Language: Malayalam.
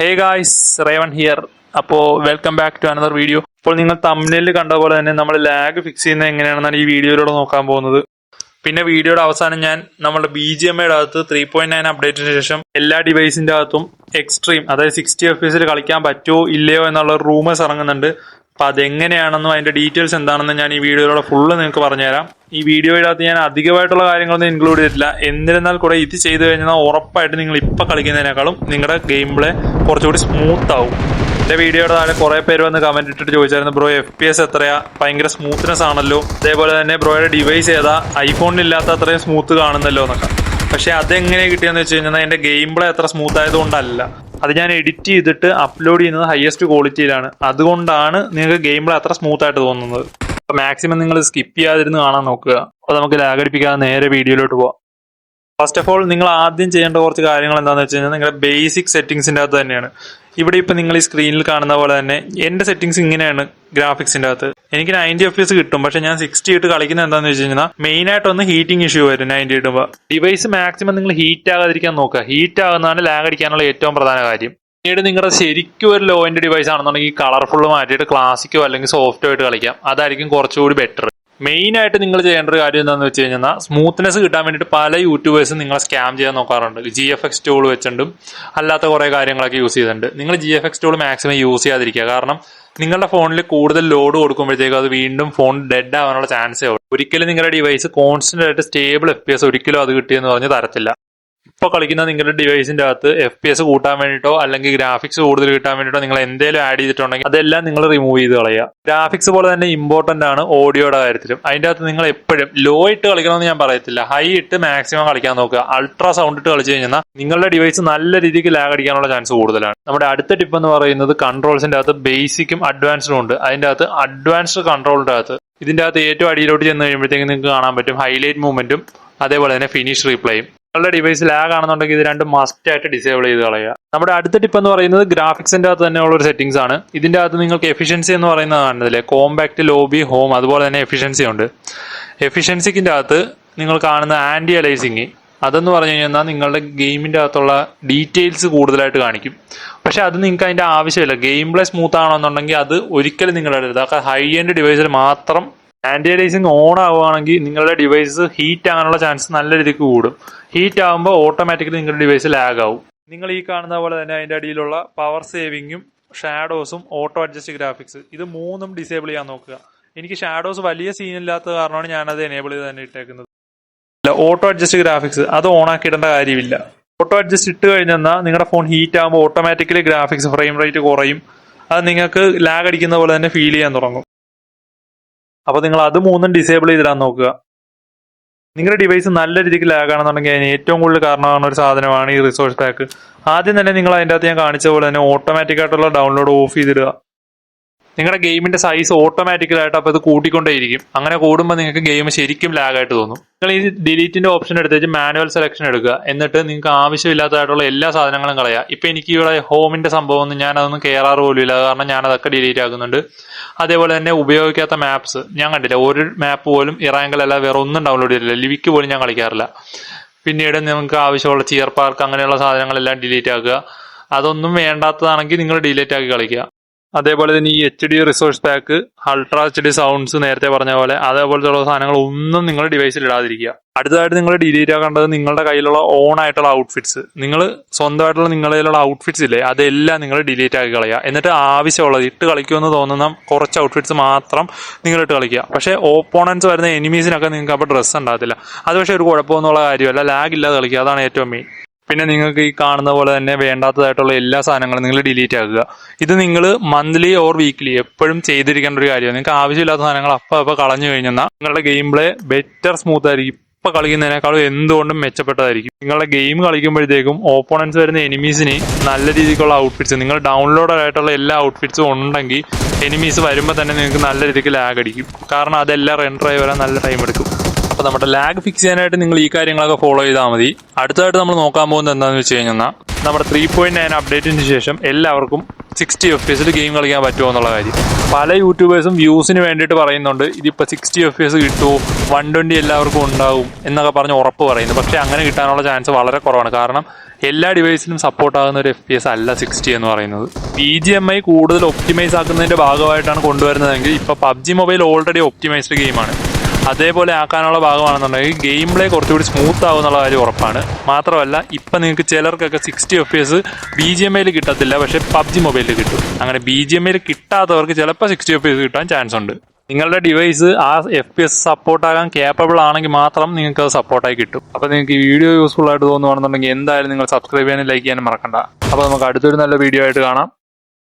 ഹേ ഗായ്സ് റേവൺ ഹിയർ അപ്പോൾ welcome back to another video അപ്പോൾ നിങ്ങൾ തമിഴിൽ കണ്ട പോലെ തന്നെ നമ്മൾ ലാഗ് ഫിക്സ് ചെയ്യുന്നത് എങ്ങനെയാണെന്നാണ് ഈ വീഡിയോയിലൂടെ നോക്കാൻ പോകുന്നത്. പിന്നെ വീഡിയോയുടെ അവസാനം ഞാൻ നമ്മുടെ ബി ജി എം ഐയുടെ അകത്ത് ത്രീ പോയിന്റ് നയൻ അപ്ഡേറ്റിന് ശേഷം എല്ലാ ഡിവൈസിന്റെ അകത്തും എക്സ്ട്രീം അതായത് സിക്സ്റ്റി എഫ് എസിൽ കളിക്കാൻ പറ്റുമോ ഇല്ലയോ എന്നുള്ള റൂമേഴ്സ് ഇറങ്ങുന്നുണ്ട്. അപ്പൊ അതെങ്ങനെയാണെന്നും അതിന്റെ ഡീറ്റെയിൽസ് എന്താണെന്ന് ഞാൻ ഈ വീഡിയോയിലൂടെ ഫുള്ള് നിങ്ങൾക്ക് പറഞ്ഞുതരാം. ഈ വീഡിയോയുടെ അകത്ത് ഞാൻ അധികമായിട്ടുള്ള കാര്യങ്ങളൊന്നും ഇൻക്ലൂഡ് ചെയ്തിട്ടില്ല. എന്നിരുന്നാൽ കൂടെ ഇത് ചെയ്തു കഴിഞ്ഞാൽ ഉറപ്പായിട്ട് നിങ്ങൾ ഇപ്പൊ കളിക്കുന്നതിനേക്കാളും നിങ്ങളുടെ ഗെയിം പ്ലേ കുറച്ചുകൂടി സ്മൂത്ത് ആവും. എന്റെ വീഡിയോയുടെ താഴെ കുറെ പേര് വന്ന് കമന്റ് ഇട്ടിട്ട് ചോദിച്ചായിരുന്നു ബ്രോ എഫ് പി എസ് എത്രയാ? ഭയങ്കര സ്മൂത്ത്നെസ് ആണല്ലോ. അതേപോലെ തന്നെ ബ്രോയുടെ ഡിവൈസ് ഏതാ? ഐഫോണിൽ ഇല്ലാത്ത അത്രയും സ്മൂത്ത് കാണുന്നല്ലോ എന്നൊക്കെ. പക്ഷെ അതെങ്ങനെ കിട്ടിയെന്ന് വെച്ച് കഴിഞ്ഞാൽ എന്റെ ഗെയിം പ്ലേ അത്ര സ്മൂത്ത് ആയതുകൊണ്ടല്ല അത് ഞാൻ എഡിറ്റ് ചെയ്തിട്ട് അപ്ലോഡ് ചെയ്യുന്നത് ഹയസ്റ്റ് ക്വാളിറ്റിയിലാണ് അതുകൊണ്ടാണ് നിങ്ങൾക്ക് ഗെയിം പ്ലേ അത്ര സ്മൂത്ത് ആയിട്ട് തോന്നുന്നത്. അപ്പൊ മാക്സിമം നിങ്ങൾ സ്കിപ്പ് ചെയ്യാതിരുന്ന് കാണാൻ നോക്കുക. അപ്പൊ നമുക്ക് ലാഗടിപ്പിക്കാതെ നേരെ വീഡിയോയിലോട്ട് പോവാം. ഫസ്റ്റ് ഓഫ് ഓൾ നിങ്ങൾ ആദ്യം ചെയ്യേണ്ട കുറച്ച് കാര്യങ്ങൾ എന്താണെന്ന് വെച്ച് കഴിഞ്ഞാൽ നിങ്ങളുടെ ബേസിക് സെറ്റിംഗ്സിന്റെ അകത്ത് തന്നെയാണ്. ഇവിടെ ഇപ്പം നിങ്ങൾ ഈ സ്ക്രീനിൽ കാണുന്ന പോലെ തന്നെ എന്റെ സെറ്റിംഗ്സ് ഇങ്ങനെയാണ് ഗ്രാഫിക്സിന്റെ അകത്ത്. എനിക്ക് നയന്റി എഫ് എസ് കിട്ടും പക്ഷെ ഞാൻ സിക്സ്റ്റി ഇട്ട് കളിക്കുന്നത് എന്താണെന്ന് വെച്ച് കഴിഞ്ഞാൽ മെയിൻ ആയിട്ട് ഒന്ന് ഹീറ്റിംഗ് ഇഷ്യൂ വരും നയന്റി ഇടുമ്പോൾ ഡിവൈസ് മാക്സിമം നിങ്ങൾ ഹീറ്റ് ആകാതിരിക്കാൻ നോക്കുക. ഹീറ്റ് ആകുന്നതാണ് ലാഗ് അടിക്കാനുള്ള ഏറ്റവും പ്രധാന കാര്യം. പിന്നീട് നിങ്ങളുടെ ശരിക്കും ഒരു ലോ എന്റെ ഡിവൈസ് ആണെന്നുണ്ടെങ്കിൽ കളർഫുൾ മാറ്റിയിട്ട് ക്ലാസിക്കോ അല്ലെങ്കിൽ സോഫ്റ്റോ ആയിട്ട് കളിക്കാം. അതായിരിക്കും കുറച്ചുകൂടി ബെറ്റർ മെയിൻ ആയിട്ട് നിങ്ങൾ ചെയ്യേണ്ട ഒരു കാര്യം എന്താണെന്ന് വെച്ച് കഴിഞ്ഞാൽ സ്മൂത്ത്നെസ് കിട്ടാൻ വേണ്ടിയിട്ട് പല യൂട്യൂബേഴ്സും നിങ്ങളെ സ്കാം ചെയ്യാൻ നോക്കാറുണ്ട്. ജി എഫ് എക്സ് ടൂൾ വെച്ചിട്ടും അല്ലാത്ത കുറേ കാര്യങ്ങളൊക്കെ യൂസ് ചെയ്തിട്ടുണ്ട്. നിങ്ങൾ G F X tool maximum use ചെയ്യാതിരിക്കുക. കാരണം നിങ്ങളുടെ ഫോണിൽ കൂടുതൽ ലോഡ് കൊടുക്കുമ്പോഴത്തേക്കും അത് വീണ്ടും ഫോൺ ഡെഡ് ആവാനുള്ള ചാൻസേ ഉള്ളൂ. ഒരിക്കലും നിങ്ങളുടെ ഡിവൈസ് കോൺസ്റ്റന്റ് ആയിട്ട് സ്റ്റേബിൾ എഫ് പി എസ് ഒരിക്കലും അത് കിട്ടിയെന്ന് പറഞ്ഞ് തരത്തില്ല. ഇപ്പോൾ കളിക്കുന്ന നിങ്ങളുടെ ഡിവൈസിന്റെ അകത്ത് എഫ് പി എസ് കൂട്ടാൻ വേണ്ടിയിട്ടോ അല്ലെങ്കിൽ ഗ്രാഫിക്സ് കൂടുതൽ കിട്ടാൻ വേണ്ടിയിട്ടോ നിങ്ങൾ എന്തെങ്കിലും ആഡ് ചെയ്തിട്ടുണ്ടെങ്കിൽ അതെല്ലാം നിങ്ങൾ റിമൂവ് ചെയ്ത് കളയുക. ഗ്രാഫിക്സ് പോലെ തന്നെ ഇമ്പോർട്ടന്റ് ആണ് ഓഡിയോയുടെ കാര്യത്തിലും. അതിന്റെ അകത്ത് നിങ്ങൾ എപ്പോഴും ലോ ഇട്ട് കളിക്കണമെന്ന് ഞാൻ പറയത്തില്ല. ഹൈ ഇട്ട് മാക്സിമം കളിക്കാൻ നോക്കുക. അൾട്രാ സൗണ്ട് ഇട്ട് കളിച്ചു കഴിഞ്ഞാൽ നിങ്ങളുടെ ഡിവൈസ് നല്ല രീതിക്ക് ലാഗ് അടിക്കാനുള്ള ചാൻസ് കൂടുതലാണ്. നമ്മുടെ അടുത്ത ടിപ്പ് എന്ന് പറയുന്നത് കൺട്രോൾസിന്റെ അകത്ത് ബേസിക്കും അഡ്വാൻസ്ഡും ഉണ്ട്. അതിന്റെ അകത്ത് അഡ്വാൻസ്ഡ് കൺട്രോളിന്റെ അകത്ത് ഇതിന്റെ അകത്ത് ഏറ്റവും അടിയിലോട്ട് ചെന്ന് കഴിയുമ്പോഴത്തേക്കും നിങ്ങൾക്ക് കാണാൻ പറ്റും ഹൈലൈറ്റ് മൂവ്മെന്റും അതേപോലെ തന്നെ ഫിനിഷ് റീപ്ലേയും നിങ്ങളുടെ ഡിവൈസ് ലാഗ് ആണെന്നുണ്ടെങ്കിൽ ഇത് രണ്ടും മസ്റ്റ് ആയിട്ട് ഡിസേബിൾ ചെയ്ത് കളയുക. നമ്മുടെ അടുത്ത ടിപ്പ് എന്ന് പറയുന്നത് ഗ്രാഫിക്സിന്റെ അകത്ത് തന്നെയുള്ള ഒരു സെറ്റിംഗ്സ് ആണ്. ഇതിന്റെ അകത്ത് നിങ്ങൾക്ക് എഫിഷ്യൻസി എന്ന് പറയുന്നത് കാണുന്നില്ലേ? കോമ്പാക്ട് ലോബി ഹോം അതുപോലെ തന്നെ എഫിഷ്യൻസി ഉണ്ട്. എഫിഷ്യൻസിക്കിന്റെ അകത്ത് നിങ്ങൾ കാണുന്ന ആന്റി അലൈസിങ് അതെന്ന് പറഞ്ഞു കഴിഞ്ഞാൽ നിങ്ങളുടെ ഗെയിമിന്റെ അകത്തുള്ള ഡീറ്റെയിൽസ് കൂടുതലായിട്ട് കാണിക്കും. പക്ഷെ അത് നിങ്ങൾക്ക് അതിന്റെ ആവശ്യമില്ല. ഗെയിം പ്ലേ സ്മൂത്ത് ആണെന്നുണ്ടെങ്കിൽ അത് ഒരിക്കലും അടുത്ത് ഹൈ എൻഡ് ഡിവൈസിൽ മാത്രം ആന്റി അലൈസിങ് ഓൺ ആവുകയാണെങ്കിൽ നിങ്ങളുടെ ഡിവൈസ് ഹീറ്റ് ആകാനുള്ള ചാൻസ് നല്ല രീതിക്ക് കൂടും. ഹീറ്റ് ആകുമ്പോൾ ഓട്ടോമാറ്റിക്കലി നിങ്ങളുടെ ഡിവൈസ് ലാഗ് ആവും. നിങ്ങൾ ഈ കാണുന്ന പോലെ തന്നെ അതിന്റെ അടിയിലുള്ള പവർ സേവിങ്ങും ഷാഡോസും ഓട്ടോ അഡ്ജസ്റ്റ് ഗ്രാഫിക്സ് ഇത് മൂന്നും ഡിസേബിൾ ചെയ്യാൻ നോക്കുക. എനിക്ക് ഷാഡോസ് വലിയ സീൻ ഇല്ലാത്ത കാരണമാണ് ഞാനത് എനേബിൾ ചെയ്ത് തന്നെ ഇട്ടേക്കുന്നത്. ഓട്ടോ അഡ്ജസ്റ്റ് ഗ്രാഫിക്സ് അത് ഓൺ ആക്കിയിടേണ്ട കാര്യമില്ല. ഓട്ടോ അഡ്ജസ്റ്റ് ഇട്ട് കഴിഞ്ഞാൽ നിങ്ങളുടെ ഫോൺ ഹീറ്റ് ആകുമ്പോൾ ഓട്ടോമാറ്റിക്കലി ഗ്രാഫിക്സ് ഫ്രെയിം റേറ്റ് കുറയും. അത് നിങ്ങൾക്ക് ലാഗ് അടിക്കുന്ന പോലെ തന്നെ ഫീൽ ചെയ്യാൻ തുടങ്ങും. അപ്പോൾ നിങ്ങൾ അത് മൂന്നും ഡിസേബിൾ ചെയ്തിടാൻ നോക്കുക. നിങ്ങളുടെ ഡിവൈസ് നല്ല രീതിക്ക് ലാഗാണെന്നുണ്ടെങ്കിൽ അതിന് ഏറ്റവും കൂടുതൽ കാരണമാണ് ഒരു സാധനമാണ് ഈ റിസോഴ്സ് പാക്ക് ആദ്യം തന്നെ നിങ്ങൾ അതിന്റെ അകത്ത് ഞാൻ കാണിച്ച പോലെ തന്നെ ഓട്ടോമാറ്റിക്കായിട്ടുള്ള ഡൗൺലോഡ് ഓഫ് ചെയ്തിടുക. നിങ്ങളുടെ ഗെയിമിന്റെ സൈസ് ഓട്ടോമാറ്റിക്കലായിട്ട് അപ്പോൾ ഇത് കൂട്ടിക്കൊണ്ടേയിരിക്കും. അങ്ങനെ കൂടുമ്പോൾ നിങ്ങൾക്ക് ഗെയിം ശരിക്കും ലാഗ് ആയിട്ട് തോന്നും. നിങ്ങൾ ഈ ഡിലീറ്റിന്റെ ഓപ്ഷൻ എടുത്തേച്ച് മാനുവൽ സെലക്ഷൻ എടുക്കുക. എന്നിട്ട് നിങ്ങൾക്ക് ആവശ്യമില്ലാത്തതായിട്ടുള്ള എല്ലാ സാധനങ്ങളും കളയുക ഇപ്പൊ എനിക്ക് ഇവിടെ ഹോമിന്റെ സംഭവം ഒന്നും ഞാൻ അതൊന്നും കയറാറ് പോലും ഇല്ല. കാരണം ഞാൻ അതൊക്കെ ഡിലീറ്റ് ആക്കുന്നുണ്ട്. അതേപോലെ തന്നെ ഉപയോഗിക്കാത്ത മാപ്സ് ഞാൻ കണ്ടില്ല. ഒരു മാപ്പ് പോലും ഇറാങ്കൽ അല്ല വേറെ ഒന്നും ഡൗൺലോഡ് ചെയ്തില്ല ലിവിക്ക് പോലും ഞാൻ കളിക്കാറില്ല. പിന്നീട് നിങ്ങൾക്ക് ആവശ്യമുള്ള ചിയർ പാർക്ക് അങ്ങനെയുള്ള സാധനങ്ങളെല്ലാം ഡിലീറ്റ് ആക്കുക. അതൊന്നും വേണ്ടാത്തതാണെങ്കിൽ നിങ്ങൾ ഡിലീറ്റ് ആക്കി കളിക്കുക. അതേപോലെ തന്നെ ഈ H D resource pack ultra H D sounds നേരത്തെ പറഞ്ഞ പോലെ അതേപോലത്തെ സാധനങ്ങൾ ഒന്നും നിങ്ങൾ ഡിവൈസിൽ ഇടാതിരിക്കുക. അടുത്തതായിട്ട് നിങ്ങൾ ഡിലീറ്റ് ആക്കേണ്ടത് നിങ്ങളുടെ കയ്യിലുള്ള ഓൺ ആയിട്ടുള്ള ഔട്ട്ഫിറ്റ്സ് നിങ്ങൾ സ്വന്തമായിട്ടുള്ള നിങ്ങളുടെ കയ്യിലുള്ള ഔട്ട്ഫിറ്റ്സ് ഇല്ലേ അതെല്ലാം നിങ്ങൾ ഡിലീറ്റ് ആക്കി കളയുക. എന്നിട്ട് ആവശ്യമുള്ളത് ഇട്ട് കളിക്കുമെന്ന് തോന്നുന്ന കുറച്ച് ഔട്ട്ഫിറ്റ്സ് മാത്രം നിങ്ങൾ ഇട്ട് കളിക്കുക. പക്ഷേ ഓപ്പോണൻസ് വരുന്ന എനിമീസിനൊക്കെ നിങ്ങൾക്ക് അപ്പോൾ ഡ്രസ്സ് ഉണ്ടാകത്തില്ല. അത് പക്ഷേ ഒരു കുഴപ്പമൊന്നുള്ള കാര്യമല്ല. ലാഗ് ഇല്ലാതെ കളിക്കുക. അതാണ് ഏറ്റവും മെയിൻ പിന്നെ നിങ്ങൾക്ക് ഈ കാണുന്ന പോലെ തന്നെ വേണ്ടാത്തതായിട്ടുള്ള എല്ലാ സാധനങ്ങളും നിങ്ങൾ ഡിലീറ്റ് ആക്കുക. ഇത് നിങ്ങൾ മന്ത്ലി ഓർ വീക്ക്ലി എപ്പോഴും ചെയ്തിരിക്കേണ്ട ഒരു കാര്യമാണ്. നിങ്ങൾക്ക് ആവശ്യമില്ലാത്ത സാധനങ്ങൾ അപ്പം അപ്പം കളഞ്ഞു കഴിഞ്ഞാൽ നിങ്ങളുടെ ഗെയിം പ്ലേ ബെറ്റർ സ്മൂത്ത് ആയിരിക്കും. ഇപ്പൊ കളിക്കുന്നതിനേക്കാളും എന്തുകൊണ്ടും മെച്ചപ്പെട്ടതായിരിക്കും. നിങ്ങളുടെ ഗെയിം കളിക്കുമ്പോഴത്തേക്കും ഓപ്പോണൻസ് വരുന്ന എനിമീസിന് നല്ല രീതിക്കുള്ള ഔട്ട്ഫിറ്റ്സ് നിങ്ങൾ ഡൗൺലോഡ് ആയിട്ടുള്ള എല്ലാ ഔട്ട്ഫിറ്റ്സും ഉണ്ടെങ്കിൽ എനിമീസ് വരുമ്പോൾ തന്നെ നിങ്ങൾക്ക് നല്ല രീതിക്ക് ലാഗ് അടിക്കും. കാരണം അതെല്ലാം റെൻഡർ ആയി വരാൻ നല്ല ടൈം എടുക്കും. അപ്പോൾ നമ്മുടെ ലാഗ് ഫിക്സ് ചെയ്യാനായിട്ട് നിങ്ങൾ ഈ കാര്യങ്ങളൊക്കെ ഫോളോ ചെയ്താൽ മതി. അടുത്തതായിട്ട് നമ്മൾ നോക്കാൻ പോകുന്നത് എന്താണെന്ന് വെച്ച് കഴിഞ്ഞാൽ നമ്മുടെ ത്രീ പോയിന്റ് നയൻ അപ്ഡേറ്റിന് ശേഷം എല്ലാവർക്കും സിക്സ്റ്റി എഫ് പി എസിൽ ഗെയിം കളിക്കാൻ പറ്റുമോ എന്നുള്ള കാര്യം. പല യൂട്യൂബേഴ്സും വ്യൂസിന് വേണ്ടിയിട്ട് പറയുന്നുണ്ട് ഇതിപ്പോൾ സിക്സ്റ്റി എഫ് പി എസ് കിട്ടുമോ വൺ ട്വന്റി എല്ലാവർക്കും ഉണ്ടാവും എന്നൊക്കെ പറഞ്ഞ് ഉറപ്പ് പറയുന്നു. പക്ഷേ അങ്ങനെ കിട്ടാനുള്ള ചാൻസ് വളരെ കുറവാണ്. കാരണം എല്ലാ ഡിവൈസിലും സപ്പോർട്ട് ആകുന്ന ഒരു എഫ് പി എസ് അല്ല സിക്സ്റ്റി എന്ന് പറയുന്നത്. ബി ജി എം ഐ കൂടുതൽ ഒപ്റ്റിമൈസ് ആക്കുന്നതിന്റെ ഭാഗമായിട്ടാണ് കൊണ്ടുവരുന്നതെങ്കിൽ ഇപ്പൊ പബ്ജി മൊബൈൽ ഓൾറെഡി ഒപ്റ്റിമൈസ്ഡ് ഗെയിമാണ് അതേപോലെ ആക്കാനുള്ള ഭാഗമാണെന്നുണ്ടെങ്കിൽ ഗെയിം പ്ലേ കുറച്ചുകൂടി സ്മൂത്ത് ആവും എന്നുള്ള കാര്യം ഉറപ്പാണ്. മാത്രമല്ല ഇപ്പം നിങ്ങൾക്ക് ചിലർക്കൊക്കെ sixty F P S B G M ഐയിൽ കിട്ടത്തില്ല പക്ഷേ പബ്ജി മൊബൈലിൽ കിട്ടും. അങ്ങനെ ബി ജി എം ഐയിൽ കിട്ടാത്തവർക്ക് ചിലപ്പോൾ സിക്സ്റ്റി എഫ് പി എസ് കിട്ടാൻ ചാൻസ് ഉണ്ട്. നിങ്ങളുടെ ഡിവൈസ് ആ എഫ് പി എസ് സപ്പോർട്ടാകാൻ കേപ്പബിൾ ആണെങ്കിൽ മാത്രം നിങ്ങൾക്ക് അത് സപ്പോർട്ടായി കിട്ടും. അപ്പോൾ നിങ്ങൾക്ക് ഈ വീഡിയോ യൂസ്ഫുൾ ആയിട്ട് തോന്നുവാണെന്നുണ്ടെങ്കിൽ എന്തായാലും നിങ്ങൾ സബ്സ്ക്രൈബ് ചെയ്യാനും ലൈക്ക് ചെയ്യാനും മറക്കണ്ട. അപ്പോൾ നമുക്ക് അടുത്തൊരു നല്ല വീഡിയോ ആയിട്ട് കാണാം.